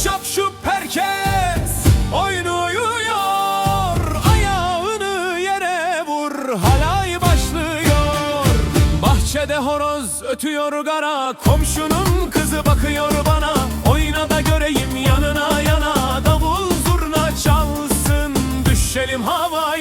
şup herkes oynuyor. Ayağını yere vur halay başlıyor. Bahçede horoz ötüyor gara Komşunun kızı bakıyor bana. Oyna da göreyim yanına yana Davul zurna çalsın. Düşelim havaya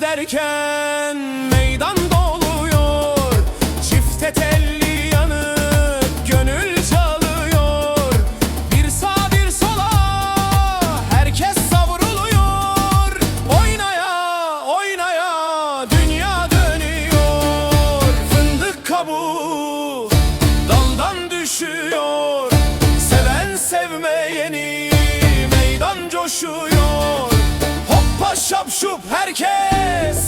Derken meydan doluyor. Çifte telli yanıp gönül çalıyor. Bir sağ bir sola herkes savruluyor. Oynaya oynaya dünya dönüyor. Fındık kabuğu daldan düşüyor. Seven sevmeyeni meydan coşuyor Şapşup herkes